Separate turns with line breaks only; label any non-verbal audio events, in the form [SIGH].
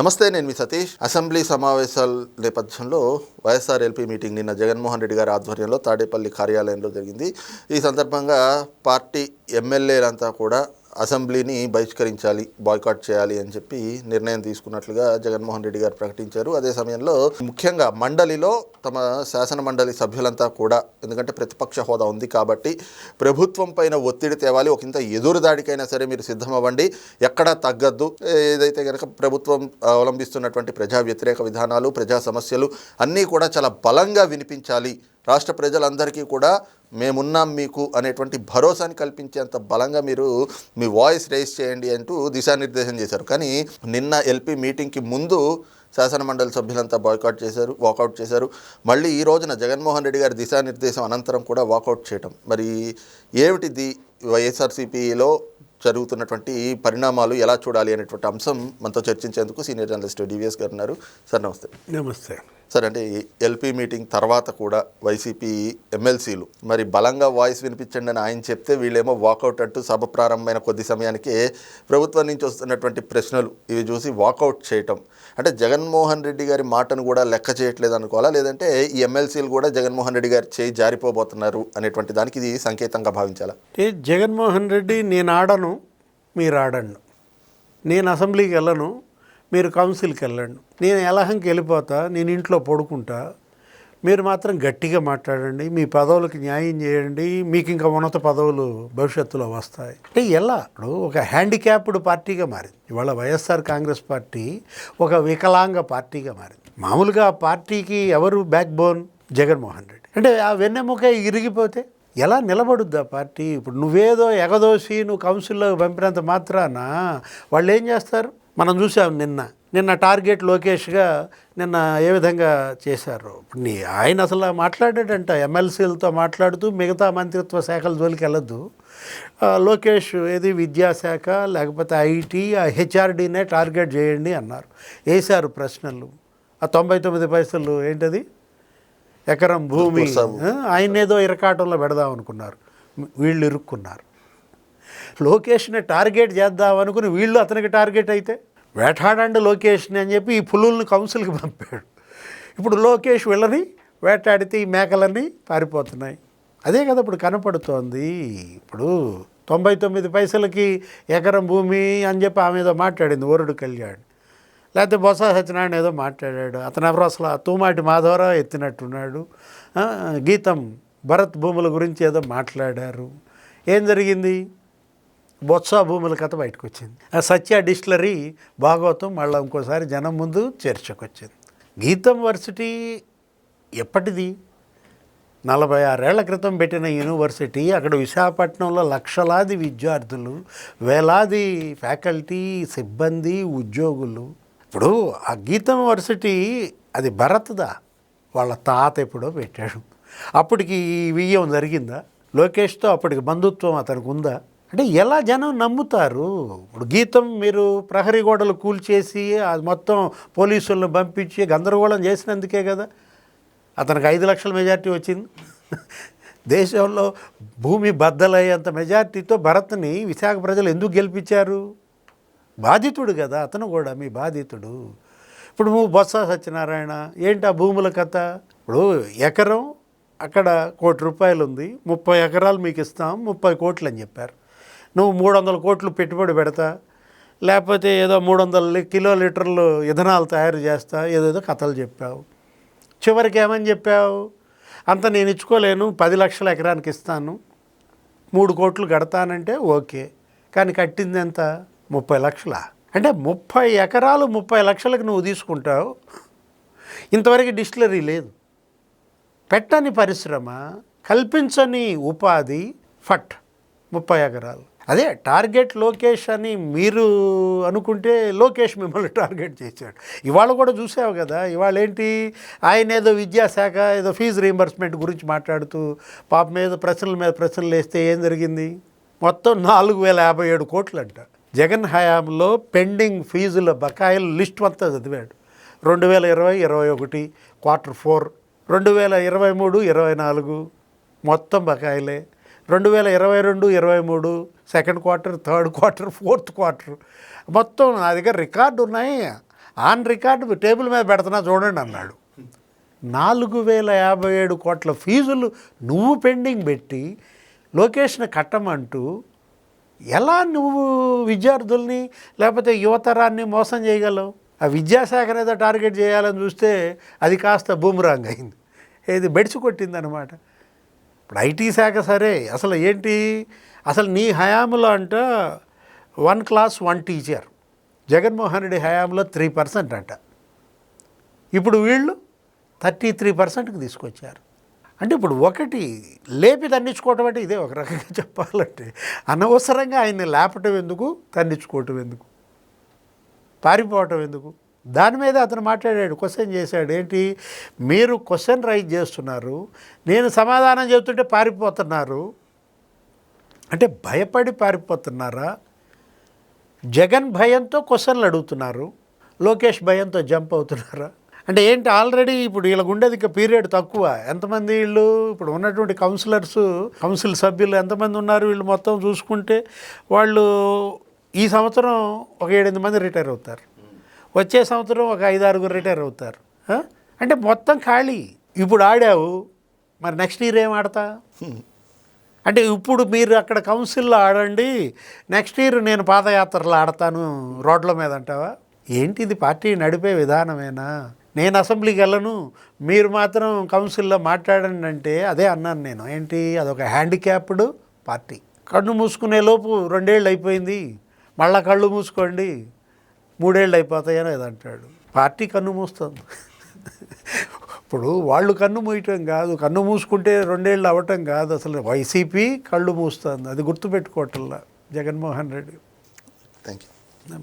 నమస్తే నేను మీ సతీష్. అసెంబ్లీ సమావేశాల నేపథ్యంలో వైఎస్ఆర్ ఎల్పీ మీటింగ్ నిన్న జగన్మోహన్ రెడ్డి గారి ఆధ్వర్యంలో తాడేపల్లి కార్యాలయంలో జరిగింది. ఈ సందర్భంగా పార్టీ ఎమ్మెల్యేలంతా కూడా అసెంబ్లీని బహిష్కరించాలి బాయ్కాట్ చేయాలి అని చెప్పి నిర్ణయం తీసుకున్నట్లుగా జగన్మోహన్ రెడ్డి గారు ప్రకటించారు. అదే సమయంలో ముఖ్యంగా మండలిలో తమ శాసన మండలి సభ్యులంతా కూడా ఎందుకంటే ప్రతిపక్ష హోదా ఉంది కాబట్టి ప్రభుత్వం పైన ఒత్తిడి తేవాలి ఒకంత ఎదురుదాడికైనా ఎదురు దాడికైనా సరే మీరు సిద్ధమవ్వండి ఎక్కడా తగ్గద్దు. ఏదైతే కనుక ప్రభుత్వం అవలంబిస్తున్నటువంటి ప్రజా వ్యతిరేక విధానాలు ప్రజా సమస్యలు అన్నీ కూడా చాలా బలంగా వినిపించాలి. రాష్ట్ర ప్రజలందరికీ కూడా మేమున్నాం మీకు అనేటువంటి భరోసాని కల్పించేంత బలంగా మీరు మీ వాయిస్ రేస్ చేయండి అంటూ దిశానిర్దేశం చేశారు. కానీ నిన్న ఎల్పీ మీటింగ్కి ముందు శాసనమండలి సభ్యులంతా బాయ్కాట్ చేశారు వాకౌట్ చేశారు. మళ్ళీ ఈ రోజున జగన్మోహన్ రెడ్డి గారి దిశానిర్దేశం అనంతరం కూడా వాకౌట్ చేయటం. మరి ఏమిటిది వైఎస్ఆర్సీపీలో జరుగుతున్నటువంటి పరిణామాలు ఎలా చూడాలి అనేటువంటి అంశం మనతో చర్చించేందుకు సీనియర్ జర్నలిస్ట్ డివిఎస్ గారు ఉన్నారు. సార్ నమస్తే.
నమస్తే.
సరే అంటే ఎల్పీ మీటింగ్ తర్వాత కూడా వైసీపీ ఎమ్మెల్సీలు మరి బలంగా వాయిస్ వినిపించండి అని ఆయన చెప్తే వీళ్ళేమో వాకౌట్ అంటూ సభ ప్రారంభమైన కొద్ది సమయానికి ప్రభుత్వం నుంచి వస్తున్నటువంటి ప్రశ్నలు ఇవి చూసి వాకౌట్ చేయటం. అంటే జగన్మోహన్ రెడ్డి గారి మాటను కూడా లెక్క చేయట్లేదు అనుకోవాలా? లేదంటే ఈ ఎమ్మెల్సీలు కూడా జగన్మోహన్ రెడ్డి గారి చేయి జారిపోబోతున్నారు అనేటువంటి దానికి ఇది సంకేతంగా భావించాలా?
అంటే జగన్మోహన్ రెడ్డి నేను ఆడను మీరు ఆడండు నేను అసెంబ్లీకి వెళ్ళను. మీరు కౌన్సిల్కి వెళ్ళండి. నేను ఎలహంకి వెళ్ళిపోతా నేను ఇంట్లో పడుకుంటా. మీరు మాత్రం గట్టిగా మాట్లాడండి మీ పదవులకు న్యాయం చేయండి మీకు ఇంకా ఉన్నత పదవులు భవిష్యత్తులో వస్తాయి. అంటే ఎలా? ఇప్పుడు ఒక హ్యాండిక్యాప్డ్ పార్టీగా మారింది. ఇవాళ వైఎస్ఆర్ కాంగ్రెస్ పార్టీ ఒక వికలాంగ పార్టీగా మారింది. మామూలుగా ఆ పార్టీకి ఎవరు బ్యాక్ బోన్ జగన్మోహన్ రెడ్డి. అంటే ఆ వెన్నెముక ఇరిగిపోతే ఎలా నిలబడుద్ది ఆ పార్టీ? ఇప్పుడు నువ్వేదో ఎగదోసి నువ్వు కౌన్సిల్లో పంపినంత మాత్రాన వాళ్ళు ఏం చేస్తారు? మనం చూసాం నిన్న. నిన్న టార్గెట్ లోకేష్గా నిన్న ఏ విధంగా చేశారు? ఇప్పుడు నీ ఆయన అసలు మాట్లాడాడంట ఎమ్మెల్సీలతో మాట్లాడుతూ మిగతా మంత్రిత్వ శాఖల జోలికి వెళ్ళొద్దు. లోకేష్ ఏది విద్యాశాఖ లేకపోతే ఐటీ ఆ హెచ్ఆర్డీనే టార్గెట్ చేయండి అన్నారు. వేశారు ప్రశ్నలు. ఆ తొంభై తొమ్మిది పైసలు ఏంటది? ఎకరం భూమి ఆయన ఏదో ఇరకాటంలో పెడదాం అనుకున్నారు. వీళ్ళు ఇరుక్కున్నారు. లోకేష్ని టార్గెట్ చేద్దాం అనుకుని వీళ్ళు అతనికి టార్గెట్ అయితే వేటాడండి లోకేష్ని అని చెప్పి ఈ పులుల్ని కౌన్సిల్కి పంపాడు. ఇప్పుడు లోకేష్ వెళ్ళని వేటాడితే ఈ మేకలన్నీ పారిపోతున్నాయి. అదే కదా ఇప్పుడు కనపడుతోంది. ఇప్పుడు తొంభై తొమ్మిది పైసలకి ఎకరం భూమి అని చెప్పి ఆమె ఏదో మాట్లాడింది ఓరుడు కళ్యాణ్. లేకపోతే బొత్స సత్యనారాయణ ఏదో మాట్లాడాడు అతను ఎవరో అసలు తూమాటి మాధవరావు ఎత్తినట్టున్నాడు. గీతం భరత్ భూముల గురించి ఏదో మాట్లాడారు. ఏం జరిగింది? బొత్స భూముల కథ బయటకు వచ్చింది ఆ సత్య డిస్టిలరీ భాగవతం మళ్ళీ ఇంకోసారి జనం ముందు చేర్చకొచ్చింది. గీతం వర్సిటీ ఎప్పటిది? నలభై ఆరేళ్ళ క్రితం పెట్టిన యూనివర్సిటీ అక్కడ విశాఖపట్నంలో లక్షలాది విద్యార్థులు వేలాది ఫ్యాకల్టీ సిబ్బంది ఉద్యోగులు. ఇప్పుడు ఆ గీతం వర్సిటీ అది భరత్దా? వాళ్ళ తాత ఎప్పుడో పెట్టాడు. అప్పటికి ఈ వియ్యం జరిగిందా? లోకేష్తో అప్పటికి బంధుత్వం అతనికి ఉందా? అంటే ఎలా జనం నమ్ముతారు? ఇప్పుడు గీతం మీరు ప్రహరీ గోడలు కూల్చేసి అది మొత్తం పోలీసులను పంపించి గందరగోళం చేసినందుకే కదా. అతనికి ఐదు లక్షల మెజార్టీ వచ్చింది. దేశంలో భూమి బద్దలయ్యేంత మెజార్టీతో భరత్ని విశాఖ ప్రజలు ఎందుకు గెలిపించారు? బాధితుడు కదా అతను కూడా మీ బాధితుడు. ఇప్పుడు నువ్వు బొత్స సత్యనారాయణ ఏంటి ఆ భూముల కథ? ఇప్పుడు ఎకరం అక్కడ కోటి రూపాయలు ఉంది ముప్పై ఎకరాలు మీకు ఇస్తాం ముప్పై కోట్లు అని చెప్పారు. నువ్వు మూడు వందల కోట్లు పెట్టుబడి పెడతా లేకపోతే ఏదో మూడు వందల కిలో లీటర్లు ఇథనాలు తయారు చేస్తా ఏదేదో కథలు చెప్పావు. చివరికి ఏమని చెప్పావు? అంత నేను ఇచ్చుకోలేను పది లక్షల ఎకరానికి ఇస్తాను మూడు కోట్లు కడతానంటే ఓకే కానీ కట్టింది ఎంత? ముప్పై లక్షల? అంటే ముప్పై ఎకరాలు ముప్పై లక్షలకు నువ్వు తీసుకుంటావు. ఇంతవరకు డిస్టిలరీ లేదు. పెట్టని పరిశ్రమ కల్పించని ఉపాధి ఫట్ ముప్పై ఎకరాలు. అదే టార్గెట్ లోకేష్ అని మీరు అనుకుంటే లోకేష్ మిమ్మల్ని టార్గెట్ చేశాడు. ఇవాళ కూడా చూసావు కదా ఇవాళ ఏంటి? ఆయన ఏదో విద్యాశాఖ ఏదో ఫీజు రీంబర్స్మెంట్ గురించి మాట్లాడుతూ పాప మీద ప్రశ్నల మీద ప్రశ్నలు వేస్తే ఏం జరిగింది? మొత్తం నాలుగు వేల యాభై ఏడు కోట్లు అంట జగన్ హయాంలో పెండింగ్ ఫీజుల బకాయిల లిస్ట్ అంతా చదివాడు. రెండు వేల ఇరవై ఇరవై ఒకటి క్వార్టర్ ఫోర్ రెండు వేల ఇరవై మూడు ఇరవై నాలుగు మొత్తం బకాయిలే. రెండు వేల ఇరవై రెండు ఇరవై మూడు second quarter third quarter fourth quarter మొత్తం నా దగ్గర రికార్డు ఉన్నాయి. ఆన్ రికార్డు టేబుల్ మీద పెడుతున్నా చూడండి అన్నాడు. నాలుగు వేల యాభై ఏడు కోట్ల ఫీజులు నువ్వు పెండింగ్ పెట్టి లొకేషన్ కట్టమంటూ ఎలా నువ్వు విద్యార్థుల్ని లేకపోతే యువతరాన్ని మోసం చేయగలవు? ఆ విద్యాశాఖ ఏదో టార్గెట్ చేయాలని చూస్తే అది కాస్త బూమరాంగ్ అయింది. ఏది బెడిచి కొట్టింది అనమాట ఇప్పుడు ఐటీ శాఖ సరే అసలు ఏంటి? అసలు నీ హయాంలో అంట one class one teacher. Jaganmohan Reddy హయాంలో త్రీ పర్సెంట్ అంట. ఇప్పుడు వీళ్ళు థర్టీ త్రీ పర్సెంట్కి తీసుకొచ్చారు. అంటే ఇప్పుడు ఒకటి లేపి దండించుకోవటం అంటే ఇదే ఒక రకంగా [LAUGHS] చెప్పాలంటే అనవసరంగా ఆయన్ని లేపటం ఎందుకు? దండించుకోవటం ఎందుకు? పారిపోవటం ఎందుకు? దాని మీద అతను మాట్లాడాడు క్వశ్చన్ చేశాడు ఏంటి? మీరు క్వశ్చన్ రైజ్ చేస్తున్నారు నేను సమాధానం చెబుతుంటే పారిపోతున్నారు. అంటే భయపడి పారిపోతున్నారా? జగన్ భయంతో క్వశ్చన్లు అడుగుతున్నారు లోకేష్ భయంతో జంప్ అవుతున్నారా? అంటే ఏంటి ఆల్రెడీ ఇప్పుడు వీళ్ళకు ఉండేది ఇంకా పీరియడ్ తక్కువ. ఎంతమంది వీళ్ళు ఇప్పుడు ఉన్నటువంటి కౌన్సిలర్స్ కౌన్సిల్ సభ్యులు ఎంతమంది ఉన్నారు వీళ్ళు మొత్తం చూసుకుంటే వాళ్ళు ఈ సంవత్సరం ఒక ఏడెనిమిది మంది రిటైర్ అవుతారు. వచ్చే సంవత్సరం ఒక ఐదు ఆరుగురు రిటైర్ అవుతారు. అంటే మొత్తం ఖాళీ. ఇప్పుడు ఆడావు మరి నెక్స్ట్ ఇయర్ ఏం ఆడతా? అంటే ఇప్పుడు మీరు అక్కడ కౌన్సిల్లో ఆడండి నెక్స్ట్ ఇయర్ నేను పాదయాత్రలో ఆడతాను రోడ్ల మీద అంటావా? ఏంటి ఇది పార్టీ నడిపే విధానమేనా? నేను అసెంబ్లీకి వెళ్ళను మీరు మాత్రం కౌన్సిల్లో మాట్లాడండి అంటే అదే అన్నాను నేను. ఏంటి? అదొక హ్యాండిక్యాప్డ్ పార్టీ. కళ్ళు మూసుకునే లోపు రెండేళ్ళు అయిపోయింది. మళ్ళా కళ్ళు మూసుకోండి. మూడేళ్ళు అయిపోతాయని అది అంటాడు. పార్టీ కన్ను మూస్తుంది ఇప్పుడు వాళ్ళు కన్ను మూయటం కాదు. కన్ను మూసుకుంటే రెండేళ్ళు అవ్వటం కాదు. అసలు వైసీపీ కళ్ళు మూస్తుంది. అది గుర్తుపెట్టుకోవటంలా. జగన్మోహన్ రెడ్డి.
Thank you